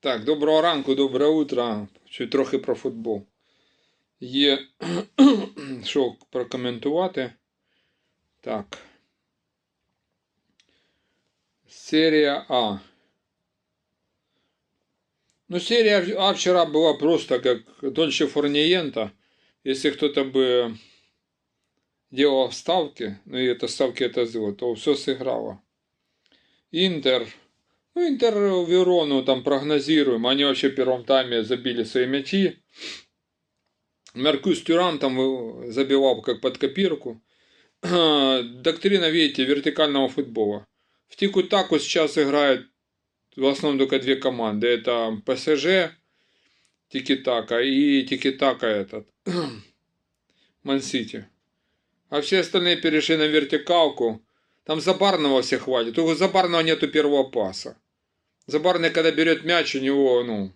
Так, доброго ранку, добре утро. Чуть трохи про футбол. Є що прокоментувати. Так. Серия А. Ну, серия А вчера была просто как Дольче Форниента. Если кто-то бы делал ставки, ну и это ставки это сделал, то все сыграло. Интер. Ну, Интер Верону там прогнозируем. Они вообще в первом тайме забили свои мячи. Меркус Тюран там забивал как под копирку. Доктрина, видите, вертикального футбола. В Тику-Таку сейчас играют в основном только две команды. Это ПСЖ, Тики-Така и Тики-Така этот. Ман-Сити. А все остальные перешли на вертикалку. Там Забарного все хвалят. У Забарного нету первого паса. Забарный, когда берет мяч, у него, ну,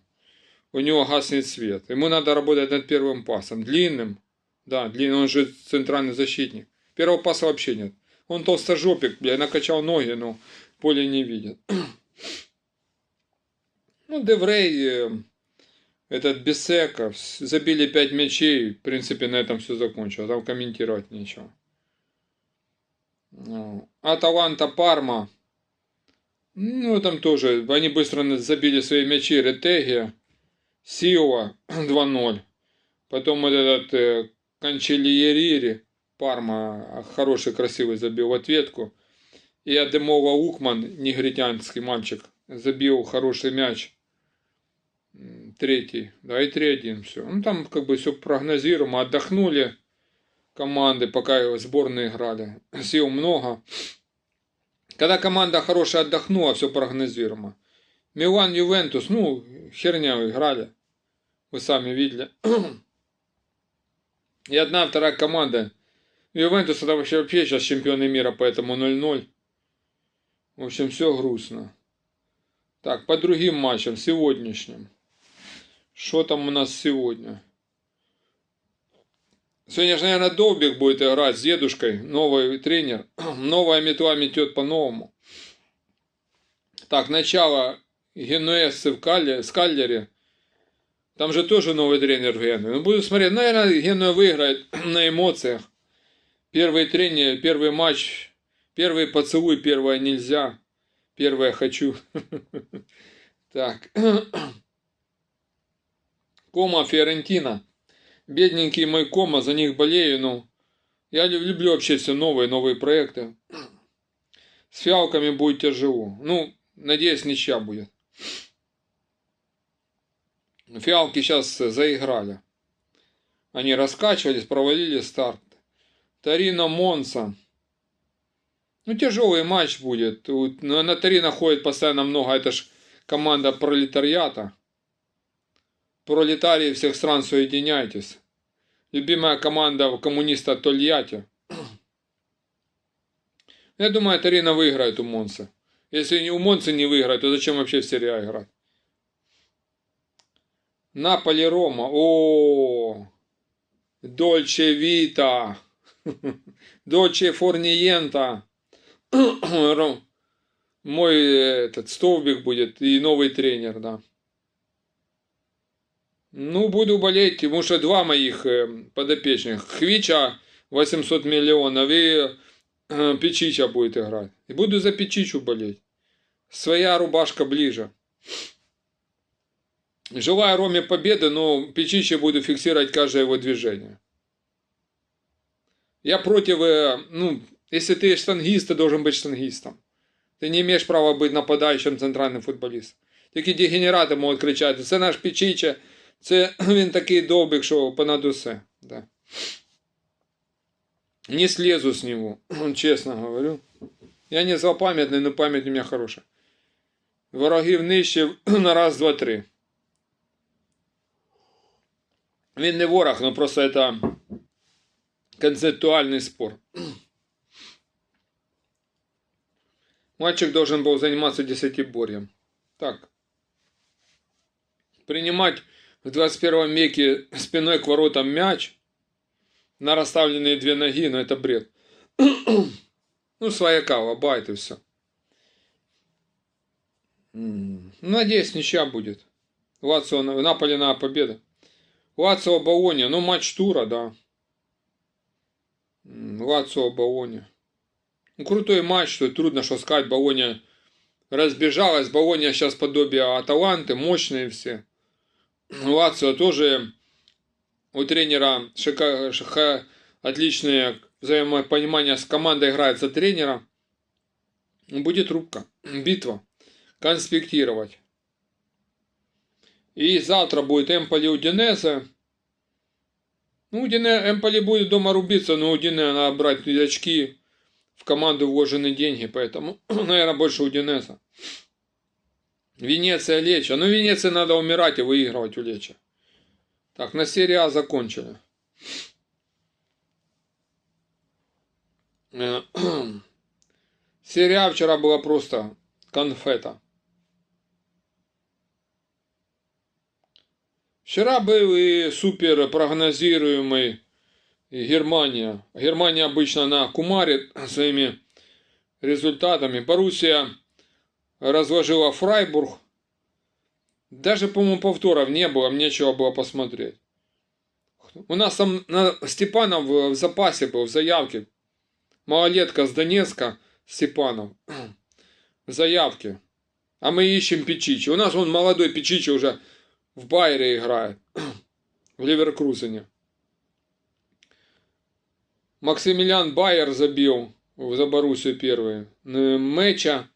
у него гаснет свет. Ему надо работать над первым пасом. Длинным. Да, длинный, он же центральный защитник. Первого паса вообще нет. Он толстожопик, бля, накачал ноги, но поле не видит. Ну, Деврей, э, этот Бесеков, забили 5 мячей, в принципе, на этом все закончилось. Там комментировать нечего. Ну, Аталанта Парма. Ну, там тоже, они быстро забили свои мячи. Ретегия, Сила 2-0. Потом вот этот э, Канчелиерири, Парма, хороший, красивый, забил в ответку. И Адемова Укман, негритянский мальчик, забил хороший мяч. Третий, да, и 3-1 все. Ну, там как бы все прогнозируемо. Отдохнули команды, пока сборные играли. Сил много. Когда команда хорошая отдохнула, все прогнозируемо. Милан, Ювентус, ну, херня играли. Вы сами видели. И одна, вторая команда. Ювентус это вообще, вообще сейчас чемпионы мира, поэтому 0-0. В общем, все грустно. Так, по другим матчам, сегодняшним. Что там у нас сегодня? Сегодня же, наверное, Долбик будет играть с дедушкой, новый тренер. Новая метла метет по-новому. Так, начало Генуэзцы в Калле, Скаллере. Там же тоже новый тренер в Генуе. Ну, буду смотреть. Наверное, Генуя выиграет на эмоциях. Первый тренер, первый матч, первый поцелуй, первое нельзя. Первое хочу. Так. Кома Фиорентина бедненький мой кома, за них болею, но я люблю вообще все новые, новые проекты. С фиалками будет тяжело. Ну, надеюсь, ничья будет. Фиалки сейчас заиграли. Они раскачивались, провалили старт. Тарино Монса. Ну, тяжелый матч будет. На Тарино ходит постоянно много. Это ж команда пролетариата. Пролетарии всех стран соединяйтесь. Любимая команда коммуниста Тольятти. Я думаю, Тарина выиграет у Монса. Если у Монса не выиграет, то зачем вообще в серии А играть? Наполи Рома. О, Дольче Вита. Дольче Форниента. Мой этот столбик будет и новый тренер, да. Ну, буду болеть, потому что два моих э, подопечных. Хвича 800 миллионов и э, Печича будет играть. И буду за Печичу болеть. Своя рубашка ближе. Желаю Роме победы, но Печича буду фиксировать каждое его движение. Я против, э, ну, если ты штангист, ты должен быть штангистом. Ты не имеешь права быть нападающим центральным футболистом. Такі дегенерати можуть кричати, це наш Печича, Це він такий довбик, що понад усе. Да. Не слезу с него, честно говорю. Я не злопам'ятний, но пам'ять у меня хороша. Ворогів нищив на раз, два, три. Він не ворог, но просто это концептуальный спор. Мальчик должен был заниматься десятиборьем. Так. Принимать в 21 веке спиной к воротам мяч на расставленные две ноги, но это бред. ну, своя кава, байт и все. Надеюсь, ничья будет. Лацио, Наполе на победа. Лацио Болония, ну матч тура, да. Лацио Болония. Ну, крутой матч, что трудно что сказать. Болония разбежалась. Болония сейчас подобие Аталанты, мощные все. Лацио тоже у тренера шика, шика, отличное взаимопонимание с командой играет за тренера. Будет рубка, битва. Конспектировать. И завтра будет Эмполи Удинезе. Ну, Удине, Эмполи будет дома рубиться, но Удине надо брать очки. В команду вложены деньги, поэтому, наверное, больше Удинеза. Венеция Леча. Ну, Венеции надо умирать и выигрывать у Леча. Так, на серии А закончили. Серия А вчера была просто конфета. Вчера был и супер прогнозируемый Германия. Германия обычно на кумаре своими результатами. Боруссия разложила Фрайбург даже, по-моему, повторов не было, мне нечего было посмотреть. У нас там на, Степанов в запасе был, в заявке. Малолетка с Донецка, Степанов. В заявке. А мы ищем Печичи. У нас он молодой Печичи уже в Байере играет. В Ливеркрузене. Максимилиан Байер забил за Боруссию первый. Меча,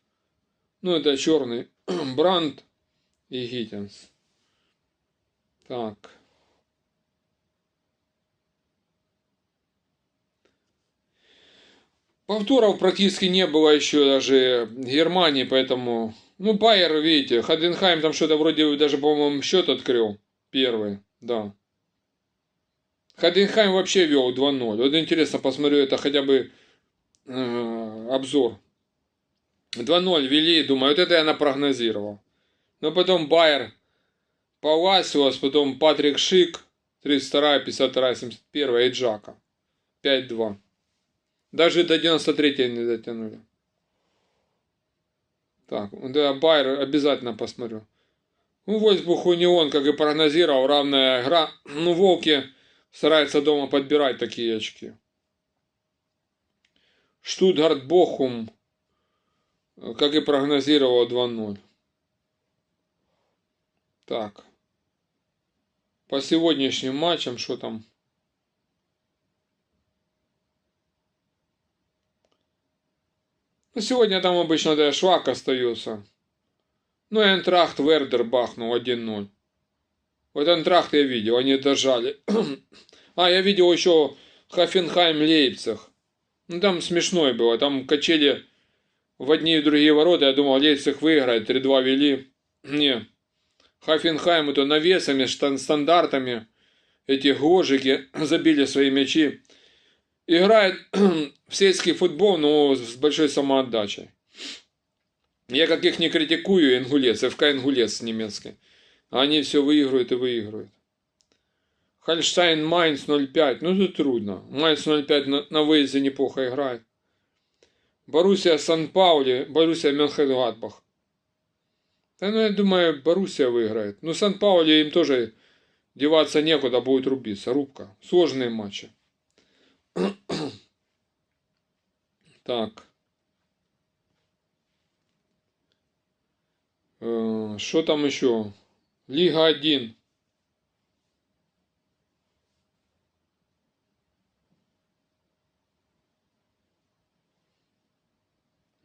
ну это черный, Бранд и Гиттенс. Так. Повторов практически не было еще даже Германии, поэтому... Ну, Байер, видите, Хаденхайм там что-то вроде даже, по-моему, счет открыл. Первый, да. Хаденхайм вообще вел 2-0. Вот интересно, посмотрю это хотя бы э, обзор. 2-0 вели, думаю, вот это я напрогнозировал. Но потом Байер Паласиос, потом Патрик Шик, 32, 52, 71 и Джака. 5-2. Даже до 93 не дотянули. Так, да, Байер обязательно посмотрю. Ну, Вольсбух Унион, как и прогнозировал, равная игра. Ну, Волки стараются дома подбирать такие очки. Штутгарт Бохум, как и прогнозировал, 2-0. Так. По сегодняшним матчам, что там? Ну, сегодня там обычно да, швак остается. Ну, Энтрахт Вердер бахнул 1-0. Вот Энтрахт я видел, они дожали. а, я видел еще Хофенхайм Лейпциг. Ну, там смешное было. Там качели в одни и другие ворота. Я думал, Лейпциг выиграет. 3-2 вели. Не. Хафенхайм это навесами, стандартами, эти гожики забили свои мячи. Играет в сельский футбол, но с большой самоотдачей. Я каких не критикую, ингулец, ФК ингулец немецкий. Они все выигрывают и выигрывают. Хольштайн Майнц 0-5. Ну, тут трудно. Майнц 0-5 на, на выезде неплохо играет. Боруссия Сан-Паули, Боруссия Менхедгладбах. Да, ну, я думаю, Боруссия выиграет. Ну, Сан-Паули им тоже деваться некуда, будет рубиться. Рубка. Сложные матчи. так. Э, что там еще? Лига 1.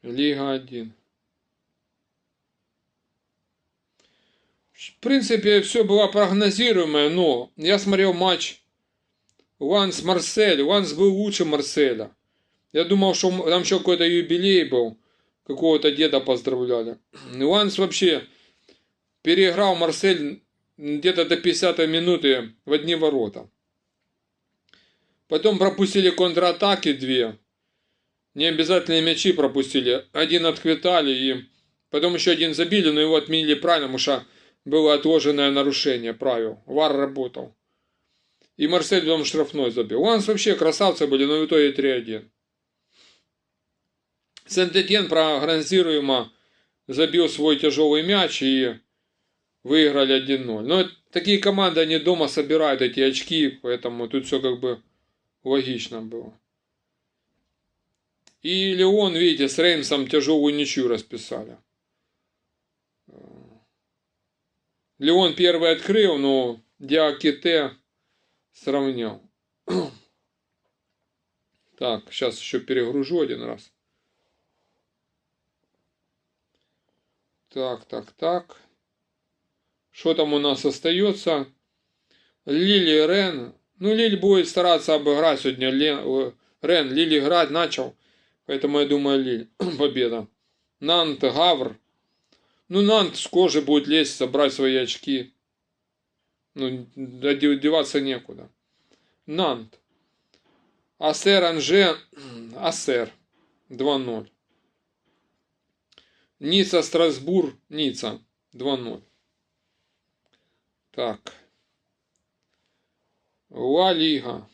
Лига 1. В принципе, все было прогнозируемое, но я смотрел матч Уанс Марсель. Уанс был лучше Марселя. Я думал, что там еще какой-то юбилей был. Какого-то деда поздравляли. Уанс вообще переиграл Марсель где-то до 50 минуты в одни ворота. Потом пропустили контратаки две. Не обязательные мячи пропустили. Один отквитали и потом еще один забили, но его отменили правильно, потому что было отложенное нарушение правил. Вар работал. И Марсель потом штрафной забил. У нас вообще красавцы были, но в итоге 3-1. Сент-Этьен прогнозируемо забил свой тяжелый мяч и выиграли 1-0. Но такие команды, они дома собирают эти очки, поэтому тут все как бы логично было. И Леон, видите, с Реймсом тяжелую ничью расписали. Леон первый открыл, но Диаките сравнял. Так, сейчас еще перегружу один раз. Так, так, так. Что там у нас остается? Лили Рен. Ну, Лиль будет стараться обыграть сегодня. Рен, Лили играть начал. Поэтому я думаю, Лиль. Победа. Нант, Гавр. Ну, Нант с кожи будет лезть, собрать свои очки. Ну, деваться некуда. Нант. Асер Анже. Асер. 2-0. Ницца Страсбур. Ницца. 2-0. Так. Ла Лига.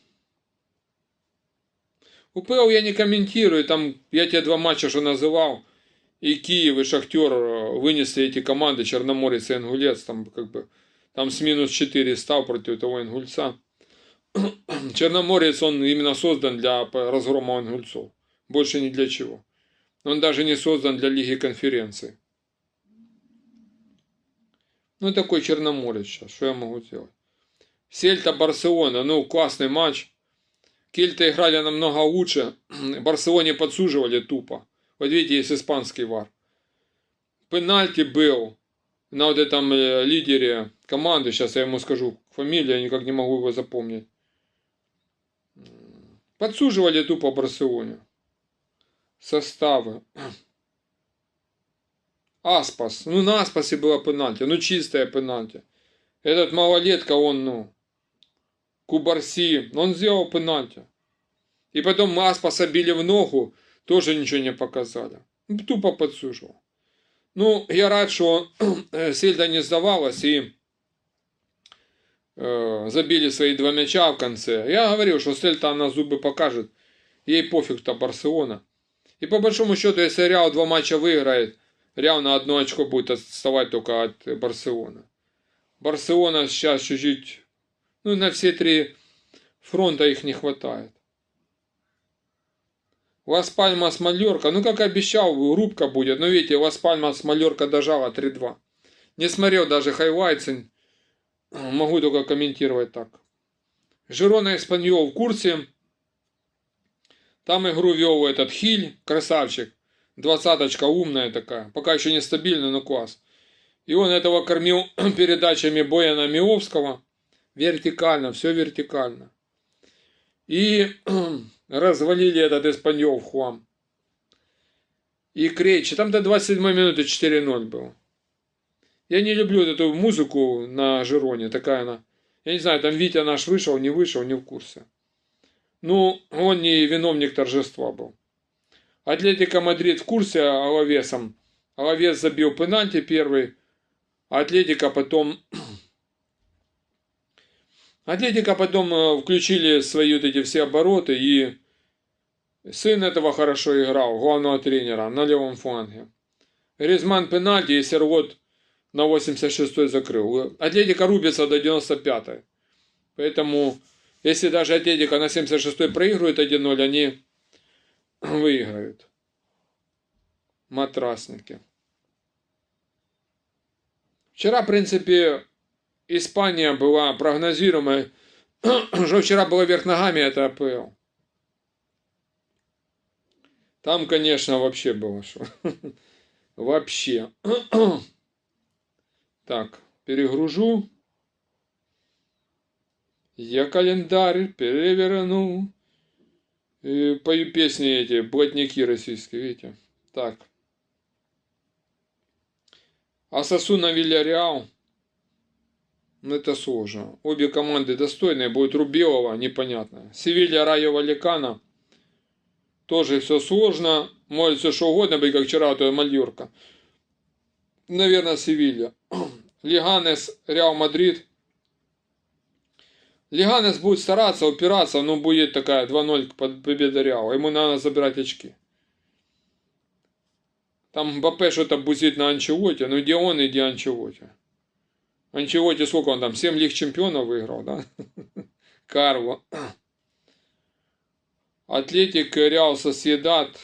УПЛ я не комментирую, там я те два матча что называл, и Киев, и Шахтер вынесли эти команды, Черноморец и Ингулец, там как бы, там с минус 4 стал против того Ингульца. Черноморец, он именно создан для разгрома Ингульцов, больше ни для чего. Он даже не создан для Лиги конференции. Ну, такой Черноморец сейчас, что я могу сделать? Сельта Барселона, ну, классный матч. Кельты играли намного лучше. Барселоне подсуживали тупо. Вот видите, есть испанский вар. Пенальти был на вот этом э, лидере команды. Сейчас я ему скажу фамилию, я никак не могу его запомнить. Подсуживали тупо Барселоне. Составы. Аспас. Ну, на Аспасе было пенальти. Ну, чистое пенальти. Этот малолетка, он, ну, Кубарси, он сделал пенальти. И потом Аспаса били в ногу, тоже ничего не показали. Тупо подсуживал. Ну, я рад, что Сельда не сдавалась и э, забили свои два мяча в конце. Я говорил, что Сельта на зубы покажет. Ей пофиг-то Барселона. И по большому счету, если Реал два матча выиграет, Реал на одно очко будет отставать только от Барселоны. Барселона сейчас чуть-чуть, ну, на все три фронта их не хватает. Лас Пальмас Мальорка, ну как обещал, рубка будет. Но видите, Лас Пальмас Мальорка дожала 3-2. Не смотрел даже хайлайтсы. Могу только комментировать так. Жирона Испаньол в курсе. Там игру вел этот Хиль, красавчик. Двадцаточка умная такая. Пока еще не стабильный, но класс. И он этого кормил передачами Бояна Миовского. Вертикально, все вертикально. И развалили этот Испаньол в хлам. И Кречи, там до 27 минуты 4-0 было. Я не люблю эту музыку на Жироне, такая она. Я не знаю, там Витя наш вышел, не вышел, не в курсе. Ну, он не виновник торжества был. Атлетика Мадрид в курсе Алавесом. Алавес забил пенальти первый. Атлетика потом Атлетика потом э, включили свои вот эти все обороты, и сын этого хорошо играл, главного тренера, на левом фланге. Гризман пенальти, и Сергот на 86-й закрыл. Атлетика рубится до 95-й. Поэтому, если даже Атлетика на 76-й проигрывает 1-0, они выиграют. Матрасники. Вчера, в принципе, Испания была прогнозируемой, что вчера было вверх ногами, это АПЛ. Там, конечно, вообще было что. Вообще. Так, перегружу. Я календарь переверну. И пою песни эти, блатники российские, видите. Так. Асасуна Вильяреал. Ну, это сложно. Обе команды достойные. Будет Рубелова, непонятно. Севилья, Райо, Валикана. Тоже все сложно. Может все что угодно быть, как вчера, то Мальорка. Наверное, Севилья. Лиганес, Реал Мадрид. Лиганес будет стараться, упираться, но будет такая 2-0 победа Реала. Ему надо забирать очки. Там Бапе что-то бузит на Анчелоте. Ну где он и где Анчелоте? Анчелоти сколько он там? 7 лиг чемпионов выиграл, да? Карло. Атлетик Реал Соседат.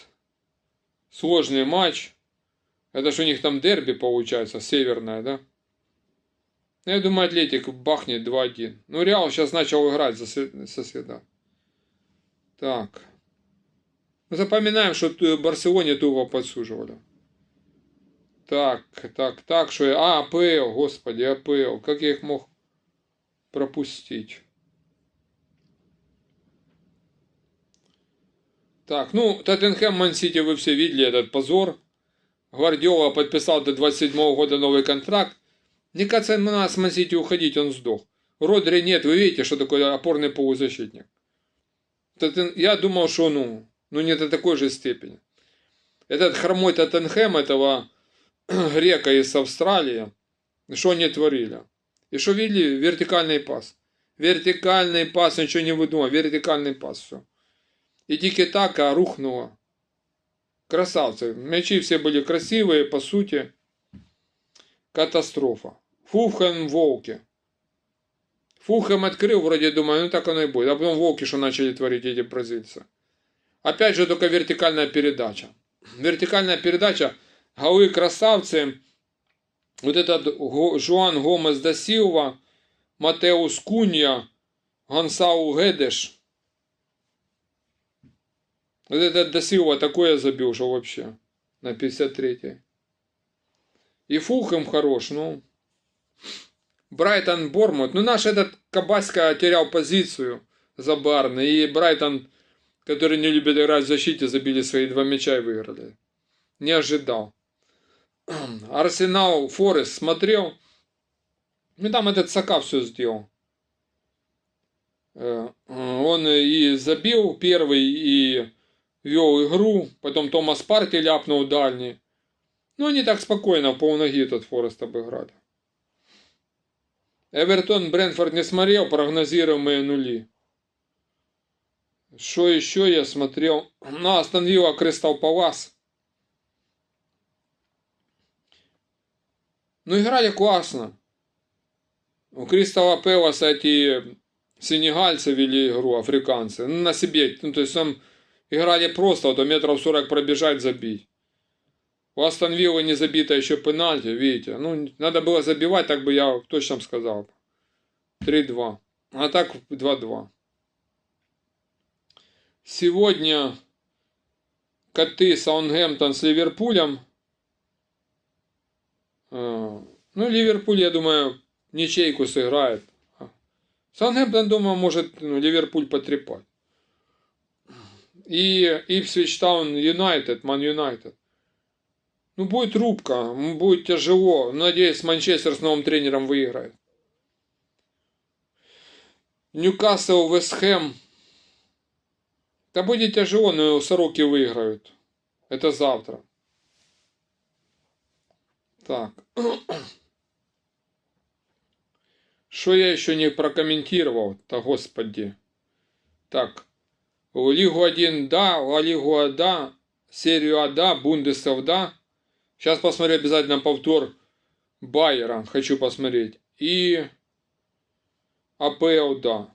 Сложный матч. Это ж у них там дерби получается, северное, да? Я думаю, Атлетик бахнет 2-1. Ну, Реал сейчас начал играть за Соседат. Так. Запоминаем, что Барселоне тупо подсуживали. Так, так, так, что я... А, АПЛ, господи, АПЛ. Как я их мог пропустить? Так, ну, Тоттенхэм, Ман-Сити, вы все видели этот позор. Гвардиола подписал до 27 -го года новый контракт. Не кажется, на с Ман-Сити уходить, он сдох. Родри нет, вы видите, что такое опорный полузащитник. Я думал, что ну, ну не до такой же степени. Этот хромой Тоттенхэм этого грека из Австралии, что они творили? И что видели? Вертикальный пас. Вертикальный пас, ничего не выдумал, вертикальный пас, все. И тики-така рухнула. Красавцы. Мячи все были красивые, по сути. Катастрофа. Фухен Волки. Фухем открыл, вроде думаю, ну так оно и будет. А потом Волки, что начали творить эти бразильцы. Опять же, только вертикальная передача. Вертикальная передача – голы красавцы, вот этот Жуан Гомес да Силва, Матеус Кунья, Гансау Гедеш. Вот этот да Силва такое забил, что вообще на 53-й. И Фулхэм хорош, ну. Брайтон Бормут. Ну, наш этот Кабаська терял позицию забарно. И Брайтон, который не любит играть в защите, забили свои два мяча и выиграли. Не ожидал. Арсенал Форест смотрел. Ну там этот Сака все сделал. Э, он и забил первый, и вел игру. Потом Томас Парти ляпнул дальний. Ну, они так спокойно, полноги этот Форест обыграли. Эвертон Брэнфорд не смотрел, прогнозируемые нули. Что еще я смотрел? Ну, Астон Вилла Кристал Палас. Ну, играли классно. У Кристалла Пелоса эти сенегальцы вели игру, африканцы. Ну, на себе. Ну, то есть там играли просто, вот, метров 40 пробежать, забить. У Астон Виллы не забито еще пенальти, видите. Ну, надо было забивать, так бы я точно сказал. 3-2. А так 2-2. Сегодня коты Саунгемптон с Ливерпулем а, ну, Ливерпуль, я думаю, ничейку сыграет. Саутгемптон, думаю, может ну, Ливерпуль потрепать. И Ипсвич Таун Юнайтед, Ман Юнайтед. Ну, будет рубка, будет тяжело. Надеюсь, Манчестер с новым тренером выиграет. Ньюкасл, Вестхэм. Да будет тяжело, но Сороки выиграют. Это завтра. Так. Что я еще не прокомментировал-то, господи. Так. Лигу 1 да, Ла Лигу да, серию А да, Бундесов да. Сейчас посмотрю обязательно повтор Байера. Хочу посмотреть. И АПЛ да.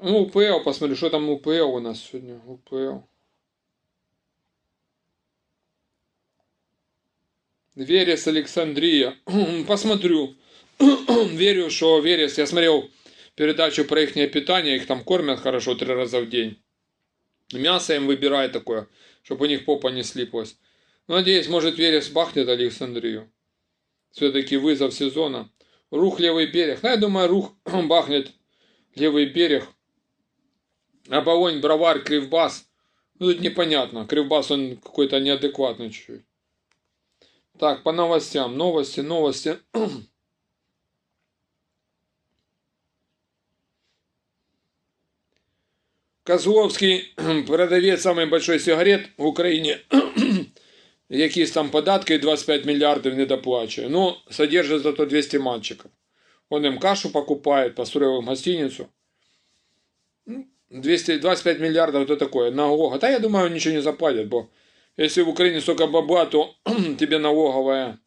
Ну, УПЛ посмотрю, что там УПЛ у нас сегодня. УПЛ. Верес Александрия. Посмотрю. Верю, что Верес. Я смотрел передачу про их питание. Их там кормят хорошо три раза в день. Мясо им выбирают такое, чтобы у них попа не слиплась. Надеюсь, может Верес бахнет Александрию. Все-таки вызов сезона. Рух левый берег. Ну, я думаю, Рух бахнет левый берег. Оболонь, Броварь, Кривбас. Ну, тут непонятно. Кривбас, он какой-то неадекватный чуть-чуть. Так, по новостям. Новости, новости. Козловский продавец самый большой сигарет в Україні. Якісь там податки 25 миллиардов не доплачивает. Ну, содержит зато 200 мальчиков. Он им кашу покупает, построил им гостиницу. 225 миллиардов это такое, налога. Да я думаю, ничего не заплатят, бо если в Украине столько бабла, то тебе налоговая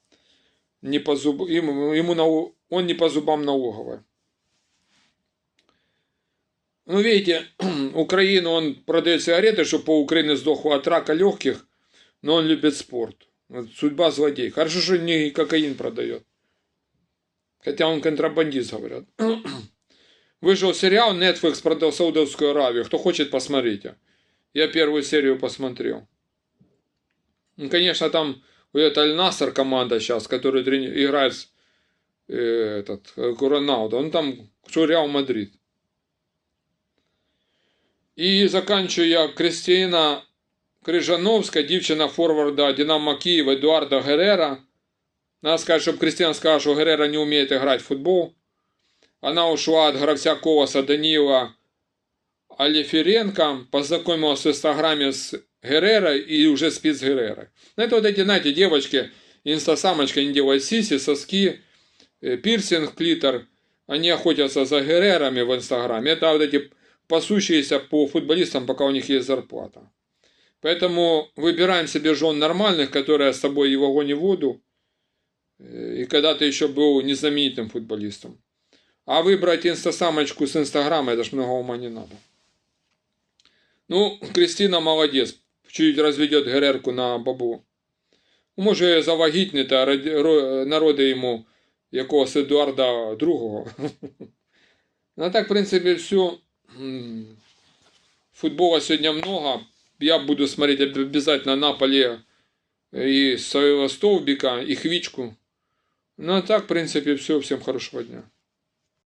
не по зуб... ему, ему он не по зубам налоговой. Ну, видите, Украину он продает сигареты, чтобы по Украине сдохло от рака легких, но он любит спорт. Судьба злодей. Хорошо, что не кокаин продает. Хотя он контрабандист, говорят. Вышел сериал, Netflix продал Саудовскую Аравию. Кто хочет, посмотрите. Я первую серию посмотрел. Ну, конечно, там вот это Аль-Наср команда сейчас, которая трени... играет э, этот, Роналдо. Он там, что Реал Мадрид. І заканчую я Кристина Крижановська, дівчина форварда Динамо Києва Едуарда Герера. Надо сказать, чтобы Кристина сказала, что Герера не умеет играть в футбол. Она ушла от гравца Колоса Данила Алиференко, познакомилась в Инстаграме с Герера и уже спит с Герерой. Ну, это вот эти, знаете, девочки, инстасамочки, они делают сиси, соски, э, пирсинг, клитор. Они охотятся за Герерами в Инстаграме. Это вот эти пасущиеся по футболистам, пока у них есть зарплата. Поэтому выбираем себе жен нормальных, которые с тобой и в воду. И когда ты еще был незнаменитым футболистом. А выбрать инстасамочку с инстаграма, это ж много ума не надо. Ну, Кристина молодец. Чуть разведет Герерку на бабу. Може завагітніти, а народи йому якогось Едуарда II. Ну, так, в принципе, все. Футбола сегодня много. Я буду смотреть обязательно Наполе и своего столбика, и Хвичку. Ну а так, в принципе, все. Всем хорошего дня.